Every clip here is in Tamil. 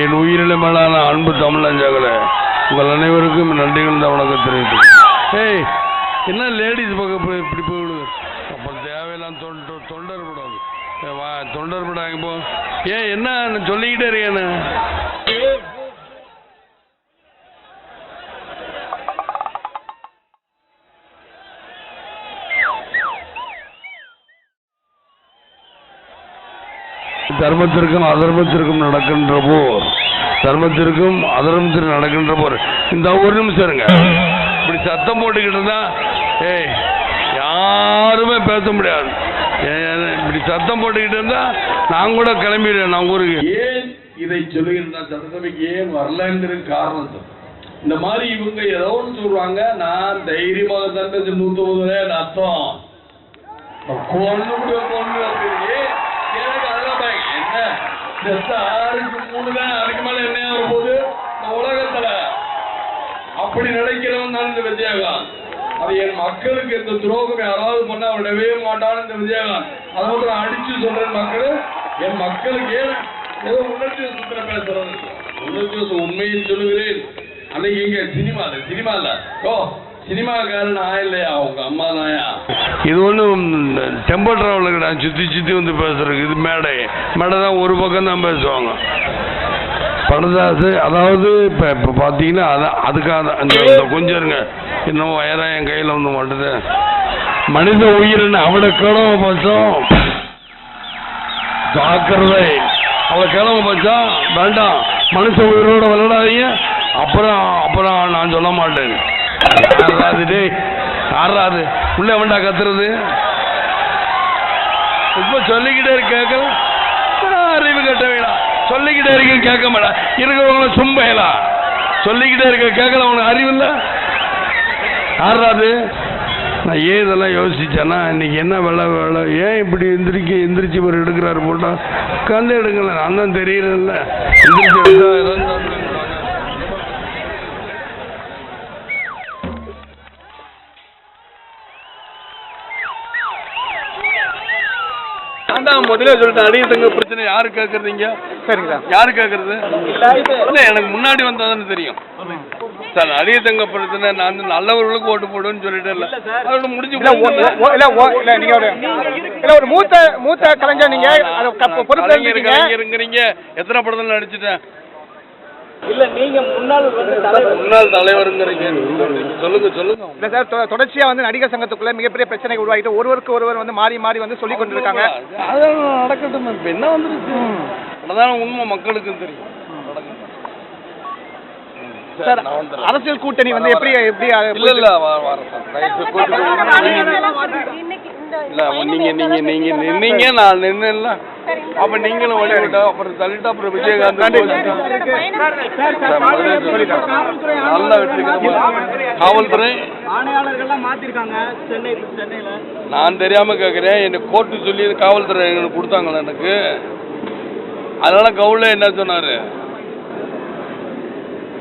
என் உயிரில மேலான அன்பு தமிழஞ்சாக்களே உங்கள் அனைவருக்கும் நன்றிகள் தான் வணக்கம் தெரிவித்து ஏய் என்ன லேடிஸ் பக்கம் போய் இப்படி போயிடுது? அப்புறம் தேவையில்லாம் தொண்டர் தொண்டர் படம் வா தொண்டர் படம் இப்போ ஏன் என்ன சொல்லிக்கிட்டே இருக்கேன்னு தர்மத்திற்கும் அதர்மத்திற்கும் நடக்கின்ற போர். தர்மத்திற்கும் அதர்மத்திற்கும் நடக்கின்ற போர். இந்த ஒரு நிமிஷம் இருங்க. இப்படி சத்தம் போட்டுக்கிட்டு இருந்தா ஏய் யாருமே பேச முடியாது. இப்படி சத்தம் போட்டுக்கிட்டு இருந்தா நான் கூட கிளம்பிடுவேன் நான் ஊருக்கு. ஏன் இதை சொல்லுகின்ற சட்டசபைக்கு ஏன் வரலங்கிற காரணம் இந்த மாதிரி இவங்க ஏதோ ஒன்று சொல்றாங்க. நான் தைரியமாக தான் நூத்தி நூத்தொம்பது அர்த்தம். கொண்டு கொண்டு பயம். என்ன இந்த ஆறுக்கு மூணு தான் அதுக்கு மேல என்ன வர போகுது? இந்த உலகத்துல அப்படி நினைக்கிறவன் தான் இந்த விஜயகாந்த். அது என் மக்களுக்கு இந்த துரோகம் யாராவது பண்ணா விடவே மாட்டான்னு இந்த விஜயகாந்த். அதை மட்டும் நான் அடிச்சு சொல்றேன் மக்கள். என் மக்களுக்கு ஏன் ஏதோ உணர்ச்சி சுத்திர பேசுறது உணர்ச்சி உண்மையை சொல்லுகிறேன். அன்னைக்கு இங்க சினிமா சினிமா இல்ல. ஓ சினிமாக்காரன் நான் இல்லையா உங்க அம்மா இது ஒன்றும் டெம்போ டிராவலுக்கு நான் சுற்றி சுற்றி வந்து பேசுறதுக்கு இது மேடை. மேடை தான் ஒரு பக்கம் தான் பேசுவாங்க. படதாசு அதாவது இப்போ இப்போ பார்த்தீங்கன்னா அதான் அதுக்காக தான். கொஞ்சம் இருங்க இன்னும் வயராக என் கையில் வந்து மாட்டுது. மனித உயிரின் அவளை கிழமை பட்சம் ஜாக்கிரதை. அவளை கிழமை பட்சம் வேண்டாம். மனுஷ உயிரோட விளையாடாதீங்க. அப்புறம் அப்புறம் நான் சொல்ல மாட்டேன். ஆறாது டேய். யாராது உள்ள வேண்டா கத்துறது. இப்ப சொல்லிக்கிட்டே இருக்க அறிவு கட்ட வேணாம் சொல்லிக்கிட்டே இருக்க கேட்க மாட்டா. இருக்கிறவங்கள சும்பையலா. சொல்லிக்கிட்டே இருக்க கேட்கல உனக்கு அறிவு இல்ல யாராது நான் ஏன் இதெல்லாம் யோசிச்சேன்னா இன்னைக்கு என்ன வேலை வேலை? ஏன் இப்படி எந்திரிக்க எந்திரிச்சு இவர் எடுக்கிறாரு போட்டா? உட்காந்து எடுக்கல. நான் தான் தெரியல எந்திரிச்சு நான் தான் முதல்ல சொல்லிட்டேன் அடியத்தங்க பிரச்சனை யாரு கேட்கறதீங்க சரிங்களா யாரு கேட்கறது இல்ல எனக்கு முன்னாடி வந்ததுன்னு தெரியும். சார் அடியத்தங்க பிரச்சனை நான் வந்து நல்லவர்களுக்கு ஓட்டு போடுவேன்னு சொல்லிட்டு இல்ல. அதோட முடிஞ்சு இல்ல இல்ல ஓ- இல்ல நீங்க ஒரு இல்ல ஒரு மூத்த மூத்த கலைஞர் நீங்க அதை க- பொறுப்பு கலைஞருங்கிறீங்க எத்தனை படத்துல நடிச்சிட்டேன்? இல்ல நீங்க முன்னாள் வந்து தலைவர். முன்னாள் தலைவருங்கிறீங்க சொல்லுங்க சொல்லுங்க. இல்ல சார் தொடர்ச்சியா வந்து நடிகர் சங்கத்துக்குள்ள மிகப்பெரிய பிரச்சனை உருவாகிட்டு ஒருவருக்கு ஒருவர் வந்து மாறி மாறி வந்து சொல்லி கொண்டிருக்காங்க. அதெல்லாம் நடக்கட்டும் இப்ப என்ன வந்துருச்சு? அதான் உண்மை மக்களுக்கும் தெரியும். சார். அரசியல் கூட்டணி வந்து எப்படி எப்படி இல்ல இல்ல. இல்ல நீங்க நீங்க நீங்க நின்னீங்க நான் நின்னேன்ல. அப்ப நீங்களும் வழி விட்டா அப்புறம் தள்ளிட்டு அப்புறம் விஜயகாந்த் நல்ல வெற்றி காவல்துறை நான் தெரியாம கேக்குறேன் என்ன கோர்ட்டு சொல்லி காவல்துறை எனக்கு கொடுத்தாங்களா எனக்கு அதனால கவுல என்ன சொன்னாரு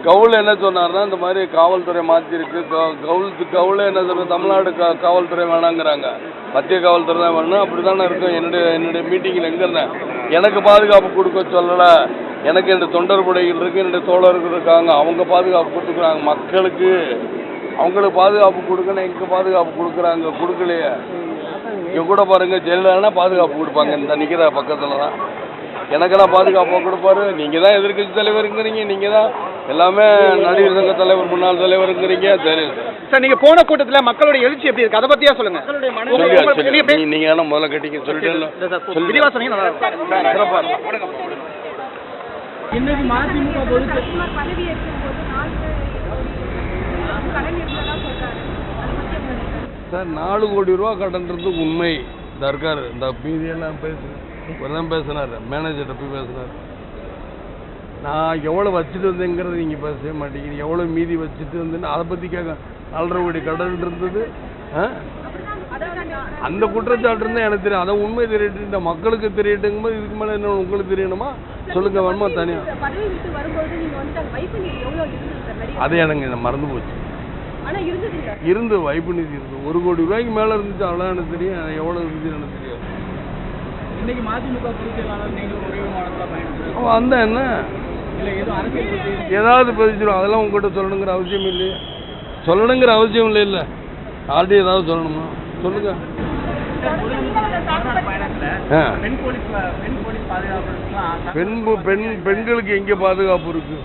கவுல என்ன சொன்னாருன்னா இந்த மாதிரி காவல்துறை மாற்றிருக்கு க- கவுல் கவுல என்ன சொல்ற தமிழ்நாடு கா- காவல்துறை வேணாங்கிறாங்க. மத்திய காவல்துறை தான் வேணும் அப்படி தானே இருக்கும். என்னுடைய என்னுடைய மீட்டிங்கில் எங்கே இருந்தேன்? எனக்கு பாதுகாப்பு கொடுக்க சொல்லலை. எனக்கு என்னுடைய தொண்டர் படைகள் இருக்கு என்னுடைய தோழர்கள் இருக்காங்க. அவங்க பாதுகாப்பு கொடுத்துக்கிறாங்க மக்களுக்கு அவங்களுக்கு பாதுகாப்பு கொடுக்கணும். எங்க பாதுகாப்பு கொடுக்குறாங்க? கொடுக்கலையே. இங்கே கூட பாருங்க ஜெயலலிதானா பாதுகாப்பு கொடுப்பாங்க. இந்த நிற்கிற பக்கத்துல தான் எனக்கெல்லாம் பாதுகாப்பாக கொடுப்பாரு. நீங்கள் தான் எதிர்க்கட்சி தலைவருங்கிறீங்க. நீங்க தான் எல்லாமே நடிகர் சங்க தலைவர் முன்னாள் தலைவருங்கிறீங்க. சார். நீங்க போன கூட்டத்துல மக்களோட எழுச்சி எப்படி இருக்கு? அதை பத்தியா சொல்லுங்க. நீங்க வேணா முதல்ல கட்டிங்க? சார் நாலு கோடி ரூபா கடன்றது உண்மை. இந்த இருக்காரு இந்த மீதியெல்லாம் பேசு இவர் தான் பேசினார் மேனேஜர்கிட்ட போய் பேசினார் நான் எவ்வளோ வச்சுட்டு வந்தேங்கிறது நீங்கள் பேசவே மாட்டேங்கிறீங்க. எவ்வளோ மீதி வச்சுட்டு வந்தேன்னு அதை பற்றி கேட்க நாலரை கோடி கடன் இருந்தது ஆ? அந்த குற்றச்சாட்டு இருந்தால் எனக்கு தெரியும். அதை உண்மை தெரியட்டு இந்த மக்களுக்கு தெரியட்டுங்கும் போது இதுக்கு மேலே என்ன உங்களுக்கு தெரியணுமா? சொல்லுங்க வேணுமா தனியாக அது எனக்கு மறந்து போச்சு. இருந்து வைப்பு நிதி இருந்து. ஒரு கோடி ரூபாய்க்கு மேலே இருந்துச்சு அவ்வளோ எனக்கு தெரியும். எவ்வளோ இருந்துச்சு எனக்கு தெரியாது. இன்னைக்கு மதிமுக பொதுச் செயலாளர் நீங்கள் ஒரே விமானத்தில் பயணிச்சு அவன் வந்தா என்ன? ஏதாவது பதிச்சிடும் அதெல்லாம் உங்ககிட்ட சொல்லணுங்கிற அவசியம் இல்லையே. சொல்லணுங்கிற அவசியம் இல்லை இல்லை. ஆல்ரெடி ஏதாவது சொல்லணுமா? சொல்லுங்க. பெண் பெண் பெண்களுக்கு எங்கே பாதுகாப்பு இருக்கு?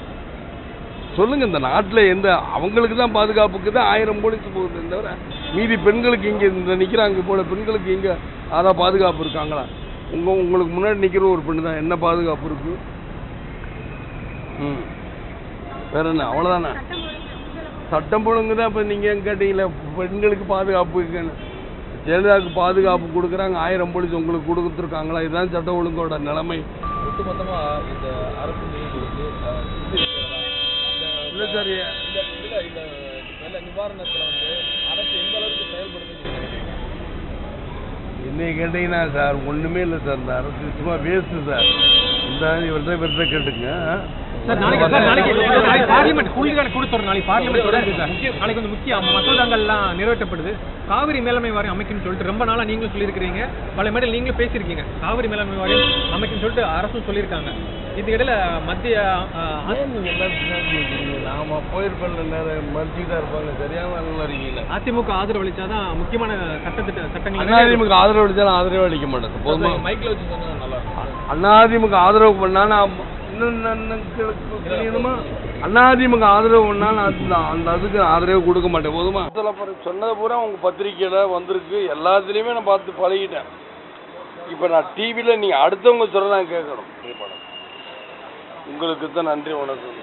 சொல்லுங்க இந்த நாட்டில் எந்த அவங்களுக்கு தான் பாதுகாப்புக்கு தான் ஆயிரம் போலீஸ் போகுது தவிர மீதி பெண்களுக்கு இங்கே இந்த நிற்கிறாங்க போல பெண்களுக்கு இங்கே அதான் பாதுகாப்பு இருக்காங்களா? உங்க உங்களுக்கு முன்னாடி நிற்கிற ஒரு பெண்ணு தான் என்ன பாதுகாப்பு இருக்கு? ம். வேற என்ன? அவ்வளோதானே சட்டம் ஒழுங்கு தான் இப்போ நீங்கள் கேட்டீங்களே? பெண்களுக்கு பாதுகாப்பு ஜெயலலிதாவுக்கு பாதுகாப்பு கொடுக்குறாங்க. ஆயிரம் போலீஸ் உங்களுக்கு கொடுத்துருக்காங்களா? இதுதான் சட்ட ஒழுங்கோட நிலைமை. ஒட்டுமொத்தமா இந்த அரசு இல்லை சார் இந்த இதுல இந்த வெள்ள நிவாரணத்துல வந்து அரசு எந்த அளவுக்கு செயல்படுதுன்னு நினைக்கிறீங்க? என்னை கேட்டீங்கன்னா சார் ஒன்றுமே இல்லை சார். இந்த அரசு சும்மா வேஸ்ட்டு சார். இந்த இவர்கிட்ட இவர்கிட்ட கேட்டுங்க. சார் நாளைக்கு சார் நாளைக்கு நாளைக்கு பார்லிமெண்ட் கூலிகான கூட சொல்ற நாளைக்கு பார்லிமெண்ட் தொடருது சார். நாளைக்கு வந்து முக்கிய மசோதாங்கள்லாம் நிறைவேற்றப்படுது. காவிரி மேலாண்மை வாரியம் அமைக்கும்னு சொல்லிட்டு ரொம்ப நாளா நீங்களும் சொல்லியிருக்கிறீங்க. பல மேடையில் நீங்களும் பேசியிருக்கீங்க. காவிரி மேலாண்மை வாரியம் அமைக்கும்னு சொல்லிட்டு அரசும் சொல்லியிருக்காங்க. இது இடையில மத்திய? நாம போயிருப்பேன் தான் இருப்பாங்க. சரியான இருக்கீங்க அதிமுக ஆதரவு அளிச்சாதான் முக்கியமான சட்டத்திட்ட சட்டங்கள் அதிமுக ஆதரவு அளிச்சாலும் ஆதரவு அளிக்க மாட்டேன். மைக்ல வச்சு சொன்னா நல்லா இருக்கும். அதிமுக ஆதரவு பண்ணா நான் இன்னும் நான் தெரியணுமா அதிமுக ஆதரவு நான் அந்த அந்த அதுக்கு ஆதரவு கொடுக்க மாட்டேன். போதுமா? சொன்னது பூரா உங்க பத்திரிக்கையில வந்திருக்கு. எல்லாத்துலேயுமே நான் பார்த்து பழகிட்டேன். இப்போ நான் டிவியில் நீங்கள் அடுத்தவங்க சொல்ல நான் கேட்கணும். உங்களுக்கு தான் நன்றி வணக்கம்.